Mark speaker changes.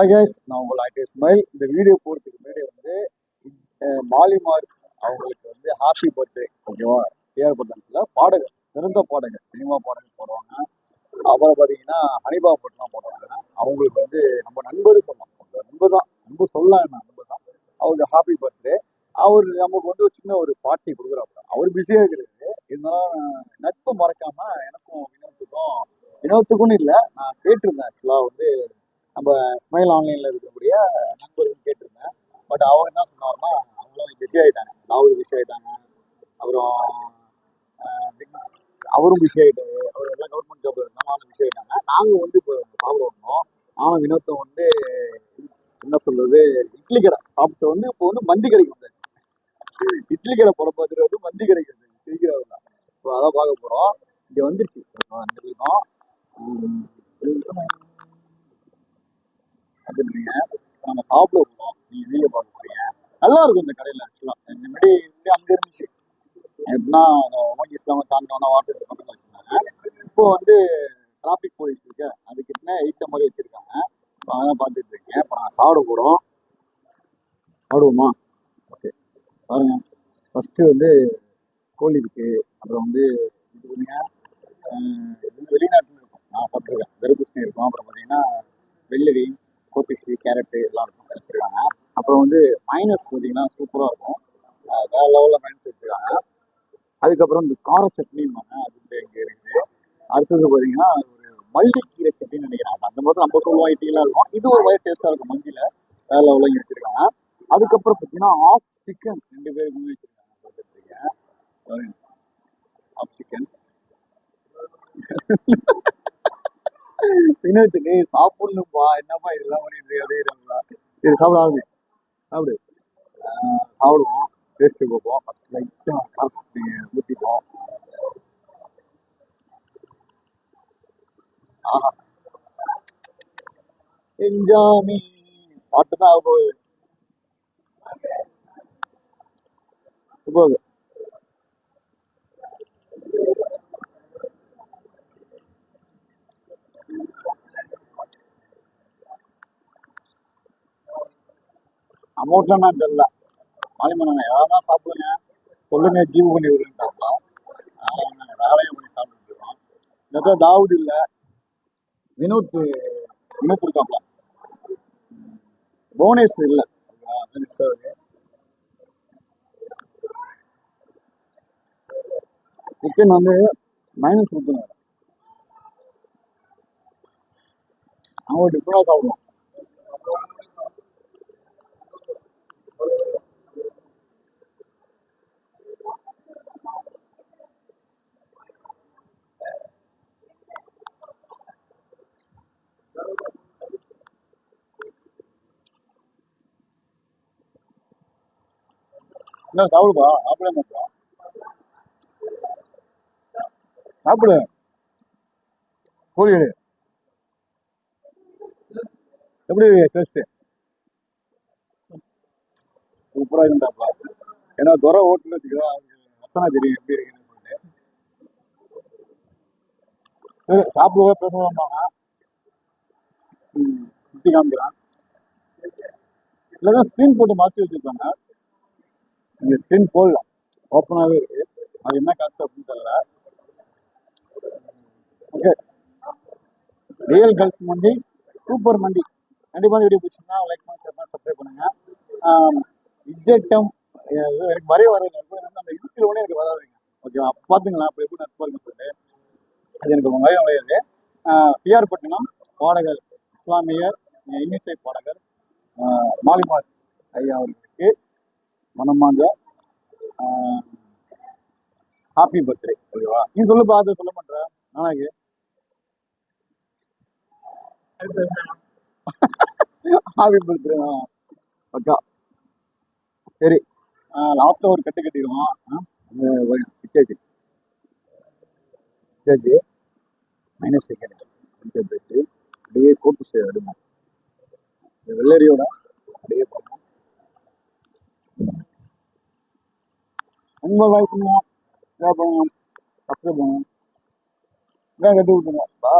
Speaker 1: Hi guys நான் உங்கள் ID smile இந்த வீடியோ போடுறதுக்கு முன்னாடி வந்து அஹ், மாலிமார் அவங்களுக்கு வந்து ஹாப்பி பர்த்டே ஓகேவா டிஆர் பட்டன்ஸில் பாடகர் சிறந்த பாடகர் சினிமா பாடகர் போடுவாங்க. அப்புறம் பார்த்தீங்கன்னா ஹனிபா பட்லாம் போடுவாங்க. அவங்களுக்கு வந்து நம்ம நண்பர் சொல்லலாம் அவங்க நண்பர் தான். நண்பர் சொல்லலாம் என்ன நண்பர் தான். அவருக்கு ஹாப்பி பர்த்டே அவர் நமக்கு வந்து ஒரு சின்ன ஒரு பார்ட்டி கொடுக்குறாப்புல. அவர் பிஸியாக இருக்கிறது இருந்தாலும் நட்பை மறக்காம எனக்கும் வினோத்துக்கும் வினோத்துக்கும்னு இல்லை நான் கேட்டிருந்தேன் ஆக்சுவலாக வந்து நம்ம ஸ்மைல் ஆன்லைனில் இருக்கக்கூடிய நண்பர்கள் கேட்டிருந்தேன். பட் அவங்க என்ன சொன்னார்னா அவங்களும் பிஸி ஆகிட்டாங்க தாவூர் பிஸி ஆகிட்டாங்க அப்புறம் அவரும் பிஸி ஆகிட்டாரு அவர் எல்லாம் கவர்மெண்ட் ஜாப் இருந்தாலும் பிஸி ஆகிட்டாங்க நாங்கள் வந்து இப்போ சாப்பிட வந்தோம். நானும் வினோத்தம் வந்து என்ன சொல்றது இட்லி கடை சாப்பிட்டு வந்து இப்போ வந்து மந்தி கடைக்கு வந்தாச்சு. இட்லி கடை போட பார்த்துட்டு வந்து மந்தி கடைக்கு வந்து சிரிக்கிறாரு தான். இப்போ அதான் பார்க்க போகிறோம் இங்கே வந்துருச்சு. வந்துருக்கோம் வந்துருக்கீங்க நம்ம சாப்பிட போகிறோம் நீங்கள் வீடியோ பார்க்க போறீங்க நல்லா இருக்கும் இந்த கடையில் ஆக்சுவலாக முன்னாடி முன்னாடி அங்கே இருந்துச்சு. எப்படின்னா உமன் இஸ்லாம தாண்டினோன்னா வாட்டர் பக்கத்தில் வச்சுருந்தாங்க. இப்போ வந்து டிராஃபிக் போலீஸ் இருக்கு. அதுக்கிட்ட எயிட்ட மாதிரி வச்சுருக்காங்க. இப்போ அதான் பார்த்துட்டு இருக்கேன். இப்போ நான் சாப்பிட போகிறோம் சாப்பிடுவோமா? ஓகே பாருங்க. ஃபஸ்ட்டு வந்து கோழி இருக்கு அப்புறம் வந்து இது பண்ணுங்க இது வந்து வெளிநாட்டில் இருக்கும். நான் சாப்பிட்ருக்கேன் தர்பூசணி இருக்கும். அப்புறம் பார்த்தீங்கன்னா வெள்ளரி. கோபிஷி கேரட்டு எல்லாம் இருக்கும் வச்சுருக்காங்க அப்புறம் வந்து மைனஸ் பார்த்தீங்கன்னா சூப்பராக இருக்கும். வேற லெவலில் மைனஸ் வச்சுருக்காங்க. அதுக்கப்புறம் இந்த கார சட்னின்னு அது வந்து இங்கே இருக்குது. அடுத்தது பார்த்தீங்கன்னா ஒரு மல்லிக்கீரை சட்னின்னு நினைக்கிறேன் அந்த மாதிரி நம்ம சொல்லுவோம் இட்லிலாம் இருக்கும். இது ஒரு வயர் டேஸ்ட்டாக இருக்கும் மந்தியில் வேற லெவலில் இங்கே வச்சுருக்காங்க. அதுக்கப்புறம் பார்த்தீங்கன்னா ஆஃப் சிக்கன் ரெண்டு பேருக்குமே வச்சுருக்காங்க. பார்த்துருக்கீங்க ஆஃப் சிக்கன் வினோத்துக்கு சாப்பிடணும்பா என்னப்பா இதெல்லாம் பண்ணிட்டு அப்படியே சரி சாப்பிட ஆரம்பி சாப்பிடு. ஆஹ் சாப்பிடுவோம். டேஸ்ட் பார்ப்போம். ஃபர்ஸ்ட் லைட்டாக காசு ஊற்றிப்போம் ஆஹா. என்ஜாமி பாட்டு தான் ஆகும் போகுது இப்போ அமௌண்ட்லாம் நான் தெரியல. மாலிமண்ணா யாரா சாப்பிடுங்க சொல்லுங்க ஜீவு பண்ணி விடுறாங்களா வேலையை பண்ணி சாப்பிட்டுருக்கோம் இந்த தாவூத் இல்லை. வினோத் வினோத் இருக்காப்ல. புவனேஸ்வர் இல்லை. சிக்கன் வந்து மைனஸ் கொடுத்துருங்க. அவங்க டிஃப்ரெண்டாக சாப்பிடுவோம். என்ன சாப்பிடுப்பா. சாப்பிட மாட்டோம் சாப்பிடு. கோழி எடு எப்படி டேஸ்ட்டு சூப்பராக இருந்தாப்பா ஏன்னா துறை ஓட்டுன்னு வச்சுக்கிறோம் ரசனா தெரியும் எப்படி இருக்குன்னு சொல்லிட்டு. சரி சாப்பிடுவா பேசுவாம்பாங்க ம் சுற்றி காமிக்கிறான். இல்லைன்னா ஸ்க்ரீன் போட்டு மாற்றி வச்சுருப்பாங்க இந்த ஸ்க்ரீன் போடலாம் ஓப்பனாகவே இருக்கு. அது என்ன காசு அப்படின்னு தெரியல. ஓகே ரியல் கல்ஃப் மண்டி சூப்பர் மண்டி கண்டிப்பாக வீடியோ பிடிச்சிங்கன்னா லைக் பண்ணி ஷேர் பண்ணி சப்ஸ்கிரைப் பண்ணுங்க. இஜெக்டம் எனக்கு வரைய வர அந்த இன்சில் ஒன்று எனக்கு வராதுங்க. ஓகேவா பார்த்துங்களா அப்போ எப்படி நட்பு இருக்குன்னு சொல்லிட்டு. அது எனக்கு வரைய வரையாது. பிஆர் பட்டினம் பாடகர் இஸ்லாமியர் இன்னிசை பாடகர் மாலிமார் ஐயா அவர்களுக்கு மனமார்ந்த ஹாப்பி பர்த்டே ஓகேவா நீ சொல்லுப்பா அதை சொல்ல மாட்டேற நானாக்கு. ஹாப்பி பர்த்டே அக்கா. சரி. லாஸ்ட்டாக ஒரு கட்டு கட்டிடுவோம். பிச்சாச்சு. பிச்சாச்சு. மைனஸ் செகண்ட் சேர்த்தாச்சு அப்படியே கோப்பு செய்ய எடுமா வெள்ளரியோட அப்படியே பார்ப்போம் உங்க வாய்ப்பு என்ன பண்ணுவோம் அப்படியே பண்ணுவோம் இதான் கட்டி விட்டுருங்க பா